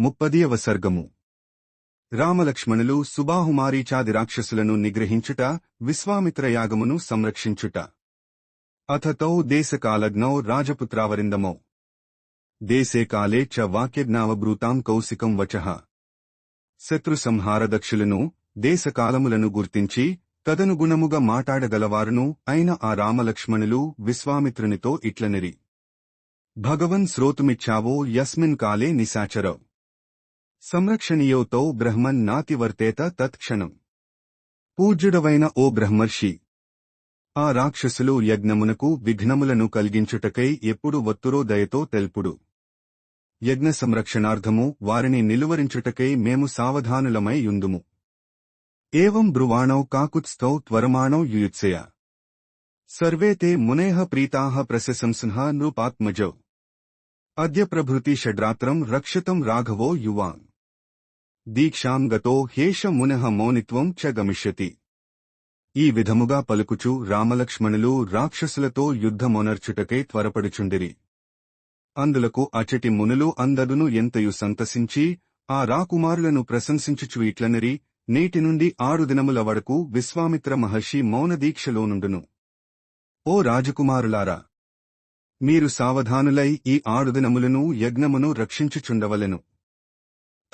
ముప్పదియవ సర్గము. రామలక్ష్మణులు సుబాహుమారీచాది రాక్షసులను నిగ్రహించుట విశ్వామిత్ర యాగమును సంరక్షించుట. అథతౌ దేశకాలగ్నౌ రాజపుత్రావరిందమౌ. దేశే కాలే చ వాక్యజ్ఞావబ్రూతాం కౌశికం వచః. శత్రుసంహారదక్షులను దేశకాలములను గుర్తించి తదనుగుణముగా మాటాడగలవారును అయిన ఆ రామలక్ష్మణులు విశ్వామిత్రునితో ఇట్లనిరి. భగవన్ శ్రోతుమిచ్చావో యస్మిన్ కాలే సంరక్షణీయో తౌ బ్రహ్మన్ నాతివర్తేత తత్క్షణం. పూజ్యుడవైన ఓ బ్రహ్మర్షి ఆ రాక్షసులు యజ్ఞమునకు విఘ్నములను కలిగించుటకై ఎప్పుడు వత్తురో దయతో తెల్పుడు. యజ్ఞ సంరక్షణార్థము వారిని నిలువరించుటకై మేము సావధానులమై యుందుము. ఏవం బ్రువాణౌ కాకుత్స్థౌ త్వరమాణౌ యుయుత్సయ. సర్వే తే మునేహ ప్రీతాహ ప్రశంసన్హ నృపాత్మజౌ. అద్య ప్రభృతి షడ్రాత్రం రక్షితం రాఘవో యువాన్. దీక్షాం గతో హేష మునః మౌనిత్వం చ గమిష్యతి. ఈ విధముగా పలుకుచు రామలక్ష్మణులు రాక్షసులతో యుద్ధమొనర్చుటకై త్వరపడుచుండిరి. అందులకు అచటి మునులు అందరును ఎంతయు సంతసించి ఆ రాకుమారులను ప్రశంసించుచు ఇట్లనరి నేటి నుండి ఆరు దినముల వరకు విశ్వామిత్ర మహర్షి మౌనదీక్షలోనుండును ఓ రాజకుమారులారా! మీరు సావధానులై ఈ ఆరు దినములను యజ్ఞమును రక్షించుచుండవలెను.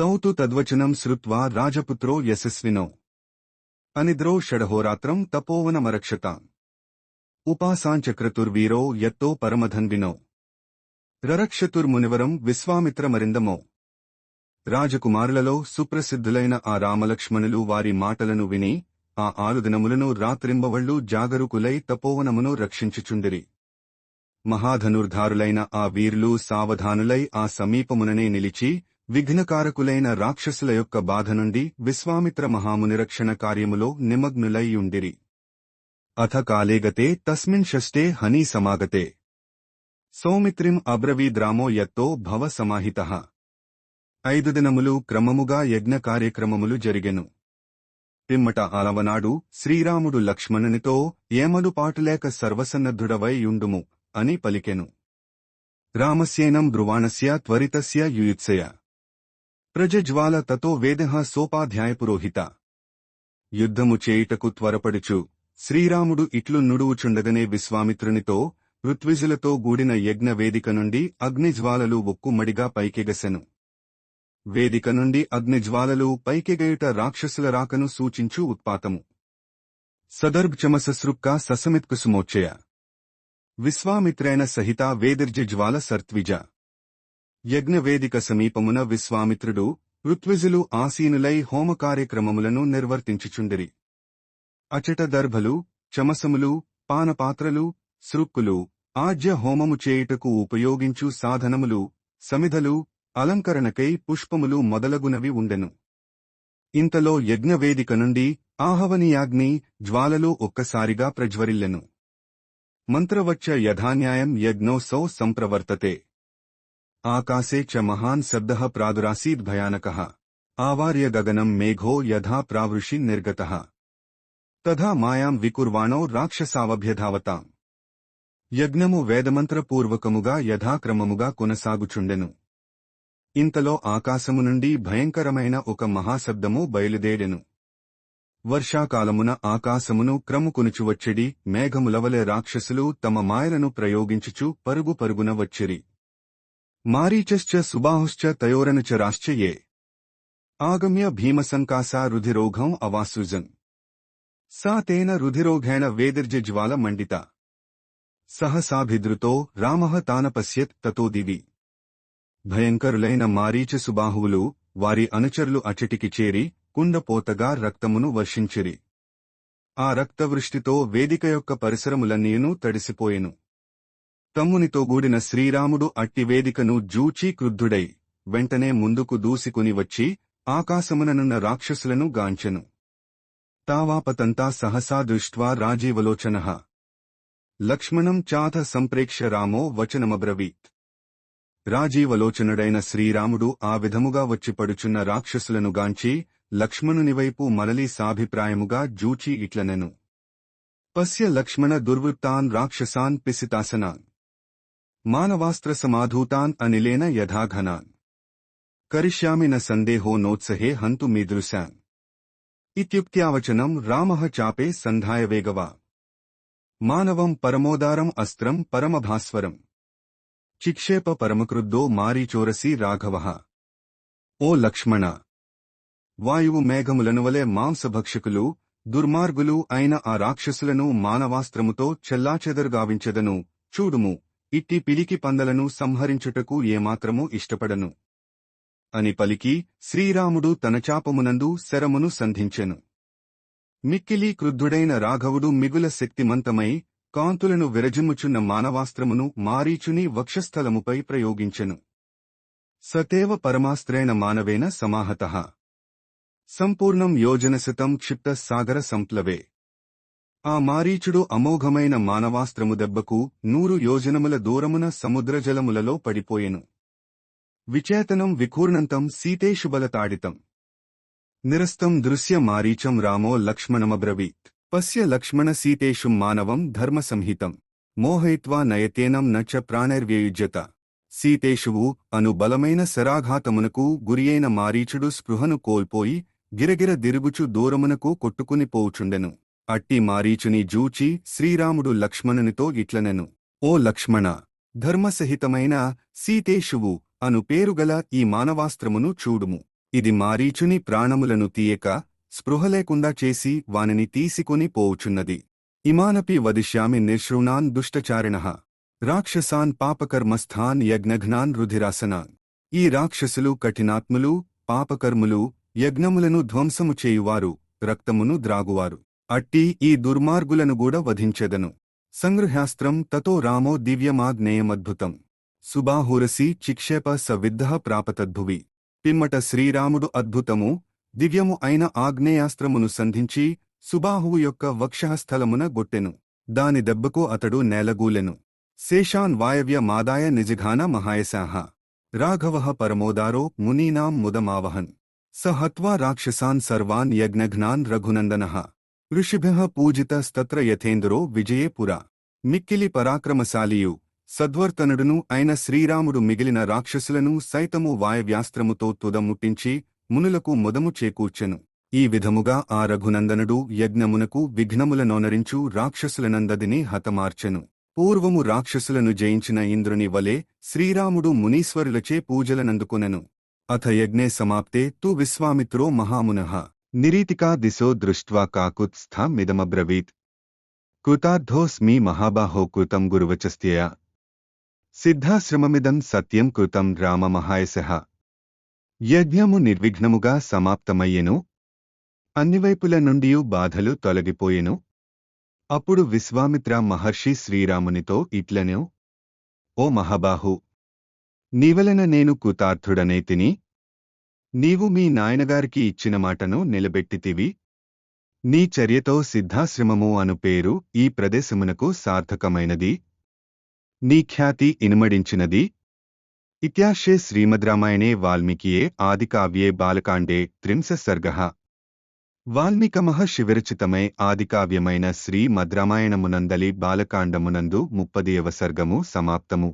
తౌతు తద్వచనం శ్రుత్వా రాజపుత్రో యశస్వినౌ. అనిద్రో షడహోరాత్రం తపోవనమరక్షత. ఉపాసాంచక్రతుర్వీరో యత్తో పరమధన్వినౌ. రరక్షతుర్మునివరం విశ్వామిత్రమరిందమో. రాజకుమారులలో సుప్రసిద్ధులైన ఆ రామలక్ష్మణులు వారి మాటలను విని ఆ ఆరు దినములను రాత్రింబవళ్ళు జాగరుకులై తపోవనమును రక్షించుచుండిరి. మహాధనుర్ధారులైన ఆ వీరులు సావధానులై ఆ సమీపముననే నిలిచి విఘ్నకారకులైన రాక్షసుల యొక్క బాధ నుండి విశ్వామిత్ర మహామునిరక్షణ కార్యములో నిమగ్నులైయుండిరి అథ కాలేగతే తస్మిన్ షష్టే హనీ సమాగతే. సౌమిత్రిం అబ్రవీద్రామో యత్తో భవ సమాహిత. ఐదు దినములు క్రమముగా యజ్ఞ కార్యక్రమములు జరిగెను. పిమ్మట అలవనాడు శ్రీరాముడు లక్ష్మణునితో ఏమలు పాటులేక సర్వసన్నద్ధుడవై యుండుము అని పలికెను. రామస్యేనం బ్రువాణస్య త్వరితస్య యుయుత్సయ. ప్రజజ్వాల తతో వేదః సోపాధ్యాయపురోహిత. యుద్ధము చేయుటకు త్వరపడుచు శ్రీరాముడు ఇట్లు నుడువుచుండగనే విశ్వామిత్రునితో ఋత్విజులతో గూడిన యజ్ఞ వేదిక నుండి అగ్నిజ్వాలలు ఒక్కుమ్మడిగా పైకెగసెను. వేదిక నుండి అగ్నిజ్వాలలు పైకెగయుట రాక్షసుల రాకను సూచించు ఉత్పాతము. సదర్భచమససృక్క ససమిత్కుసుమోచ్చయ విశ్వామిత్రేణ సహిత వేదిర్జజ్వాల సర్త్విజ. యజ్ఞవేదిక సమీపమున విశ్వామిత్రుడు ఋత్విజులు ఆసీనులై హోమ కార్యక్రమములను నిర్వర్తించుచుండిరి. అచట దర్భలు చమసములు పానపాత్రలు సృక్కులు ఆజ్య హోమము చేయుటకు ఉపయోగించు సాధనములు సమిధలు అలంకరణకై పుష్పములు మొదలగునవి ఉండెను. ఇంతలో యజ్ఞవేదిక నుండి ఆహవనీయాగ్ని జ్వాలలు ఒక్కసారిగా ప్రజ్వరిల్లెను. మంత్రవచ్చ యథాన్యాయం యజ్ఞోసౌ సంప్రవర్తతే. ఆకాశే చ మహాన్ శబ్దః ప్రాదురాసీద్ భయానక. ఆవార్య గగనం మేఘో యథా ప్రావృషి నిర్గతः. తథా మాయాం వికుర్వాణో రాక్షసావభ్యధావతాం. యజ్ఞము వేదమంత్రపూర్వకముగా యథాక్రమముగా కొనసాగుచుండెను. ఇంతలో ఆకాశము నుండి భయంకరమైన ఒక మహాశబ్దము బయలుదేరెను. వర్షాకాలమున ఆకాశమును క్రముకొనుచువచ్చెడి మేఘములవలె రాక్షసులు తమ మాయలను ప్రయోగించుచు పరుగు పరుగున వచ్చిరి. మారీచశ్చ సుబాహుశ్చ తయోరనుచరాశ్చ రాశ్చయే. ఆగమ్య భీమసంకాసా రుధిరోఘం అవాసుజన్. సా తేన రుధిరోఘేణ వేదిర్జజ్వాల మండిత. సహసాభిద్రుతో రామః తానపశ్యత్ తతో దివి. భయంకరులైన మారీచ సుబాహువులు వారి అనుచరులు అచటికి చేరి కుండపోతగా రక్తమును వర్షించిరి. ఆ రక్తవృష్టితో వేదిక యొక్క పరిసరములన్నీనూ తడిసిపోయెను. తమ్మునితో గూడిన శ్రీరాముడు అట్టి వేదికను జూచి క్రుద్ధుడై వెంటనే ముందుకు దూసికుని వచ్చి ఆకాశముననున్న రాక్షసులను గాంచెను. తావాపతంతా సహసా దృష్ట్వా రాజీవలోచన. లక్ష్మణం చాథ సంప్రేక్ష రామో వచనమబ్రవీత్. రాజీవలోచనుడైన శ్రీరాముడు ఆ విధముగా వచ్చి పడుచున్న రాక్షసులను గాంచి లక్ష్మణునివైపు మరలి సాభిప్రాయముగా జూచి ఇట్లనెను. పశ్య లక్ష్మణ దుర్వృత్తాన్ రాక్షసాన్ పిసితాసనాన్. మానవాస్త్ర సమాధూతాన్ అనిలేన యథాఘనాన్. కరిష్యామి న సందేహో నోత్సహే హంతు మీదృశాన్. ఇత్యుక్త్యావచనం రామః చాపే సంధాయ వేగవా. మానవం పరమోదారం అస్త్రం పరమభాస్వరం. చిక్షేప పరమకృద్దో మారీచోరసి రాఘవః. ఓ లక్ష్మణ! వాయువు మేఘములనువలే మాంసభక్షకులు దుర్మార్గులు అయిన ఆ రాక్షసులను మానవాస్త్రముతో చెల్లాచెదరుగావించెదను చూడుము. ఇట్టి పిలికి పందలను సంహరించుటకు ఏమాత్రమూ ఇష్టపడను. అని పలికి శ్రీరాముడు తన చాపమునందు శరమును సంధించెను. మిక్కిలి క్రుద్ధుడైన రాఘవుడు మిగుల శక్తిమంతమై కాంతులను విరజిమ్ముచున్న మానవాస్త్రమును మారీచుని వక్షస్థలముపై ప్రయోగించెను. సతేవ పరమాస్త్రేణ మానవేన సమాహత. సంపూర్ణం యోజనశతం క్షిప్త సాగర సంప్లవే. ఆ మారీచుడు అమోఘమైన మానవాస్త్రము దెబ్బకు నూరు యోజనముల దూరమున సముద్రజలములలో పడిపోయెను. విచేతనం వికూర్ణంతం సీతేషుబలతాడితం నిరస్తం దృశ్య మారీచం రామో లక్ష్మణమబ్రవీత్. పశ్య లక్ష్మణ సీతేషు మానవం ధర్మసంహితం. మోహయిత్వా నయతేనం నచ ప్రాణైర్వ్యయుజ్యత. సీతేషువు అను బలమైన శరాఘాతమునకు గురియైన మారీచుడు స్పృహను కోల్పోయి గిరగిర దిరుగుచు దూరమునకు కొట్టుకుని పోవుచుండెను. అట్టి మారీచుని జూచి శ్రీరాముడు లక్ష్మణునితో ఇట్లనెను ఓ లక్ష్మణ ధర్మసహితమైన సీతేషువు అను పేరుగల ఈ మానవాస్త్రమును చూడుము. ఇది మారీచుని ప్రాణములను తీయక స్పృహలేకుండా చేసి వానిని తీసికొని పోవుచున్నది. ఇమానపి వదిష్యామి నిశృణాన్ దుష్టచారిణ. రాక్షసాన్ పాపకర్మస్థాన్ యజ్ఞఘ్నాన్ రుధిరాసనాన్. ఈ రాక్షసులు కఠినాత్ములు పాపకర్ములు యజ్ఞములను ధ్వంసము చేయువారు రక్తమును ద్రాగువారు అట్టి ఈ దుర్మార్గులను కూడా వధించెదను. సంగృహాస్త్రం తతో రామో దివ్యమాగ్నేయమద్భుతం. సుబాహురసి చిక్షేప స ప్రాపతద్భువి. పిమ్మట శ్రీరాముడు అద్భుతము దివ్యము అయిన ఆగ్నేయాస్త్రమును సంధించి సుబాహువు యొక్క వక్షస్థలమున గొట్టెను. దాని దెబ్బకు అతడు నేలగూలెను. శేషాన్ వాయవ్య మాదాయ నిజఘాన మహాయశాహ రాఘవ పరమోదారో మునీనాం ముదమావహన్. స హత్వా రాక్షసాన్ సర్వాన్ యజ్ఞఘ్నాన్ రఘునందనః. ఋషిభ్యః పూజితస్తత్ర యథేంద్రో విజయేపురా మిక్కిలి పరాక్రమశాలియు సద్వర్తనుడును అయిన శ్రీరాముడు మిగిలిన రాక్షసులను సైతము వాయవ్యాస్త్రముతో తుదముట్టించి మునులకు ముదము చేకూర్చెను. ఈ విధముగా ఆ రఘునందనుడు యజ్ఞమునకు విఘ్నములనోనరించు రాక్షసులనందదిని హతమార్చెను. పూర్వము రాక్షసులను జయించిన ఇంద్రుని వలె శ్రీరాముడు మునీశ్వరులచే పూజలనందుకొనెను. అథ యజ్ఞే సమాప్తే తు విశ్వామిత్రో మహామునః. నిరీతికా దిశో దృష్ట్వా కాకుత్స్థమిదమబ్రవీత్ కృతార్థోస్మి మహాబాహో కృతం గురువచస్త్యయ సిద్ధాశ్రమమిదం సత్యం కృతం రామమహాయశః యజ్ఞము నిర్విఘ్నముగా సమాప్తమయ్యెను అన్నివైపుల నుండియు బాధలు తొలగిపోయెను అప్పుడు విశ్వామిత్ర మహర్షి శ్రీరామునితో ఇట్లనెను ఓ మహాబాహు నీవలన నేను కృతార్థుడనే తిని నీవు మీ నాయనగారికి ఇచ్చిన మాటను నిలబెట్టితివి. నీ చర్యతో సిద్ధాశ్రమము అను పేరు ఈ ప్రదేశమునకు సార్థకమైనది. నీ ఖ్యాతి ఇనుమడించినది. ఇత్యాశే శ్రీమద్రామాయణే వాల్మీకియే ఆదికావ్యే బాలకాండే త్రింశ వాల్మీక వాల్మీకమః శివిరచితమై ఆదికావ్యమైన శ్రీమద్రామాయణమునందలి బాలకాండమునందు ముప్పదియవ సర్గము సమాప్తము.